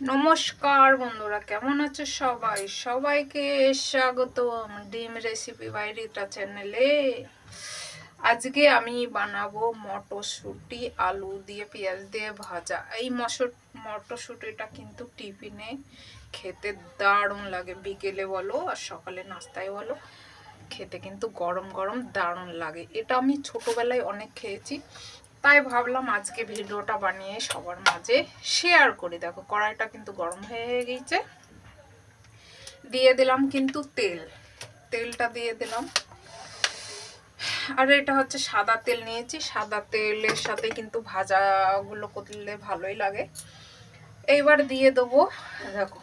নমস্কার বন্ধুরা, কেমন আছো সবাই? সবাইকে স্বাগত ডিম রেসিপি বাইরিটা চ্যানেলে আজকে আমি বানাবো মটরশুঁটি, আলু দিয়ে, পেঁয়াজ দিয়ে ভাজা। এই মশর মটরশুঁটিটা কিন্তু টিফিনে খেতে দারুণ লাগে। বিকেলে বলো আর সকালে নাস্তায় বলো, খেতে কিন্তু গরম গরম দারুণ লাগে। এটা আমি ছোটোবেলায় অনেক খেয়েছি। তাই ভাবলাম আজকে ভিডিওটা বানিয়ে সবার মাঝে শেয়ার করি। দেখো, কড়াইটা কিন্তু গরম হয়ে গেছে। দিয়ে দিলাম কিন্তু তেল। তেলটা দিয়ে দিলাম। আর এটা হচ্ছে সাদা তেল নিয়েছি। সাদা তেলের সাথে কিন্তু ভাজাগুলো করলে ভালোই লাগে। এইবার দিয়ে দেবো, দেখো,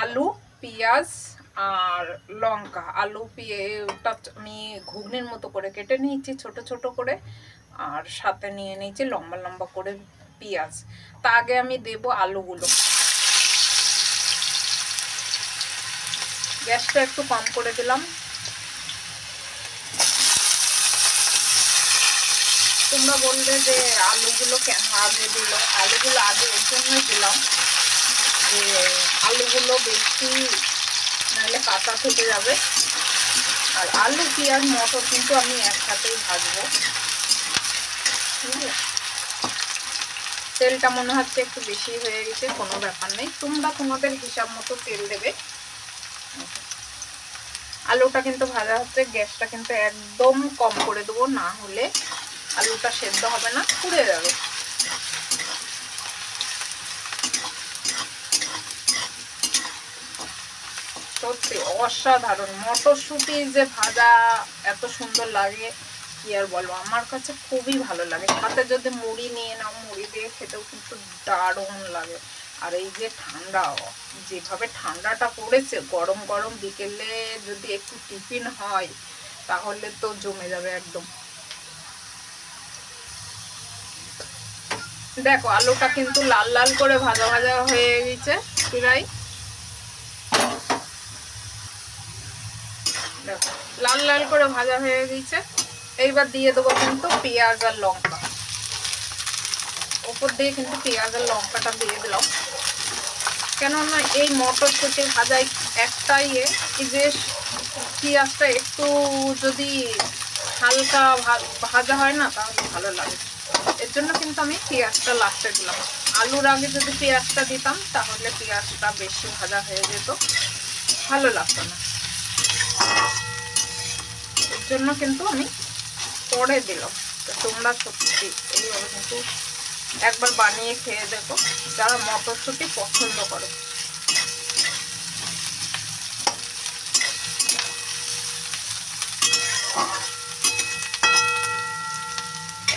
আলু, পেঁয়াজ আর লঙ্কা, আলু পিয়েটা আমি ঘুগনির মতো করে কেটে নিয়েছি, ছোট ছোট করে। আর সাথে নিয়ে নিয়েছি লম্বা লম্বা করে পেঁয়াজ। তা আগে আমি দেব আলুগুলো। গ্যাসটা একটু কম করে দিলাম। তোমরা বললে যে আলুগুলো কেন আগে দিল? আলুগুলো আগে এর জন্যই দিলাম যে আলুগুলো বেশি কাঁচা থেকে যাবে। আর আলু, পেঁয়াজ, মটর কিন্তু আমি একসাথেই ভাজবো। তেলটা মনে হচ্ছে একটু বেশি হয়ে গেছে, কোনো ব্যাপার নেই। তোমরা তোমাদের হিসাব মতো তেল দেবে। আলুটা কিন্তু ভাজা হচ্ছে, গ্যাসটা কিন্তু একদম কম করে দেবো, না হলে আলুটা সেদ্ধ হবে না, পুড়ে যাবে। সত্যি অসাধারণ। মটরশুঁটি যে ভাজা, এত সুন্দর লাগে, কি আর বলব? আমার কাছে খুবই ভালো লাগে। সাথে যদি মুড়ি নিয়ে নাও, মুড়ি দিয়ে খেতেও কিন্তু দারুণ লাগে। আর এই যে ঠান্ডা, যেভাবে ঠান্ডাটা পড়েছে, গরম গরম বিকেলে যদি একটু টিফিন হয়, তাহলে তো জমে যাবে একদম। দেখো, আলুটা কিন্তু লাল লাল করে ভাজা ভাজা হয়ে গেছে, প্রায় দেখো লাল লাল করে ভাজা হয়ে গেছে। এইবার দিয়ে দেবো কিন্তু পেঁয়াজ আর লঙ্কা। ওপর দিয়ে কিন্তু পেঁয়াজ আর লঙ্কাটা দিয়ে দিলাম। কেননা এই মটরশুঁটি ভাজাই একটাই যে পেঁয়াজটা একটু যদি হালকা ভাজা হয় না, তাহলে ভালো লাগে। এর জন্য কিন্তু আমি পেঁয়াজটা লাস্টে দিলাম। আলুর আগে যদি পেঁয়াজটা দিতাম, তাহলে পেঁয়াজটা বেশি ভাজা হয়ে যেত। ভালো লাগতো না। জন্য কিন্তু আমি পরে দিলাম। তোমরা সত্যি এইভাবে কিন্তু একবার বানিয়ে খেয়ে দেখো, যারা মটরশুঁটি পছন্দ করে।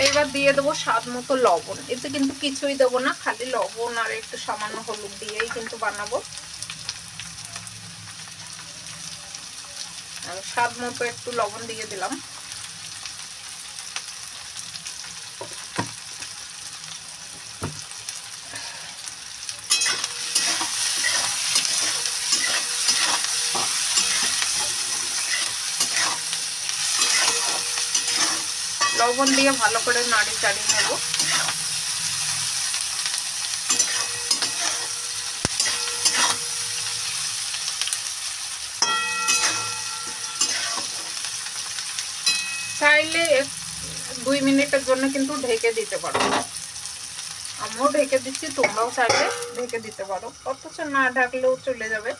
এইবার দিয়ে দেবো স্বাদ মতো লবণ। এতে কিন্তু কিছুই দেবো না, খালি লবণ আর একটু সামান্য হলুদ দিয়েই কিন্তু বানাবো। স্বাদ মতো একটু লবণ দিয়ে দিলাম। লবণ দিয়ে ভালো করে নাড়ি চাড়িয়ে নেব। চাইলে দুই মিনিটের জন্য কিন্তু ঢেকে দিতে পারো। আমিও ঢেকে দিচ্ছি, তোমরাও চাইলে ঢেকে দিতে পারো। অথচ না ঢাকলেও চলে যাবে।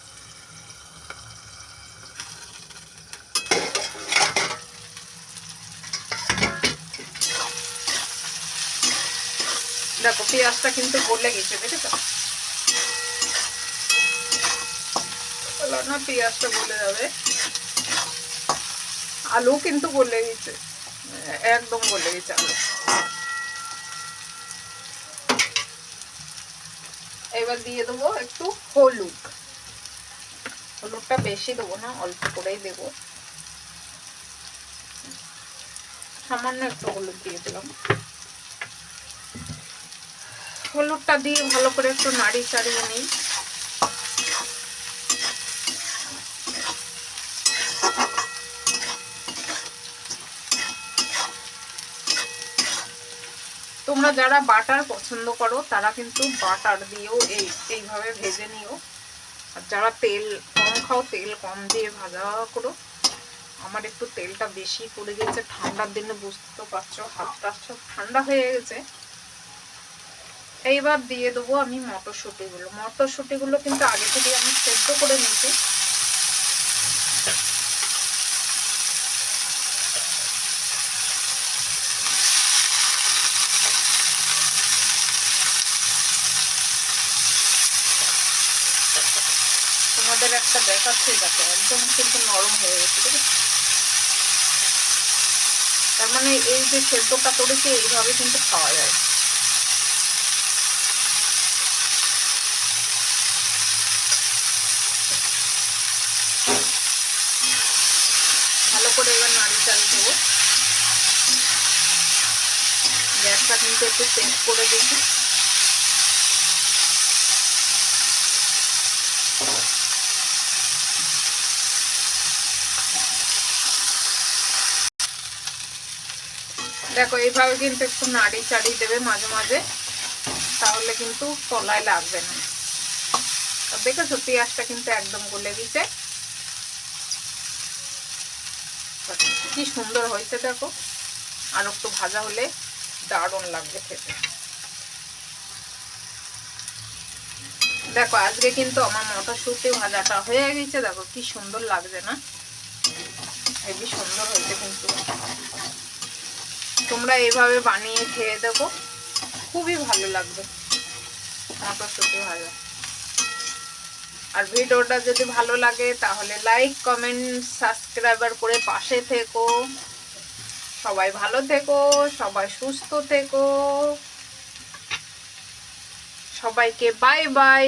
দেখো, পেঁয়াজটা কিন্তু গলে গেছে, দেখেছ? না, পেঁয়াজটা গলে যাবে। আলু কিন্তু গলে গেছে। একদম গলে গেছে এবার দিয়ে দেবো একটু হলুদ। হলুদটা বেশি দেবো না, অল্প করেই দেবো। সামান্য একটু হলুদ দিয়ে দিলাম। হলুদটা দিয়ে ভালো করে একটু নাড়ি চাড়িয়ে নিই। তোমরা যারা বাটার পছন্দ করো, তারা কিন্তু বাটার দিয়েও এই, এইভাবে ভেজে নিও। আর যারা তেল কম খাও, তেল কম দিয়ে ভাজা করো। আমার একটু তেলটা বেশি পড়ে গেছে, ঠান্ডার দিনে বুঝতে তো পারছ, হাতটা সব ঠান্ডা হয়ে গেছে। এইবার দিয়ে দেবো আমি মটরশুঁটিগুলো। মটরশুঁটিগুলো কিন্তু আগে থেকে আমি সেদ্ধ করে নিয়েছি। তোমাদের একটা দেখাচ্ছি দেখো, একদম কিন্তু নরম হয়ে গেছে, ঠিক আছে? তার মানে এই যে সেদ্ধটা করেছি এইভাবে কিন্তু খাওয়া যায়। ভালো করে এবার নাড়ি চাড়ি দেবো। গ্যাসটা কিন্তু একটু চেঞ্জ করে দিচ্ছি দেখো, এইভাবে কিন্তু একটু নাড়ি চাড়ি দেবে মাঝে মাঝে, তাহলে কিন্তু তলায় লাগবে না। দেখেছ, পেঁয়াজটা কিন্তু একদম গলে গেছে। কি সুন্দর হয়েছে, দেখো। আর একটু ভাজা হলে দারুণ লাগবে খেতে। দেখো, আজকে কিন্তু আমার মটরশুঁটি ভাজাটা হয়ে গেছে। দেখো, কি সুন্দর লাগছে না? তোমরা এভাবে বানিয়ে খেয়ে দেবো খুবই ভালো লাগবে। মটরশুঁটি ভাজা আর ভিডিওটা যদি ভালো লাগে, তাহলে লাইক কমেন্ট সাবস্ক্রাইবার করে পাশে থেকো। সবাই ভালো থেকো, সবাই সুস্থ থেকো। সবাইকে বাই বাই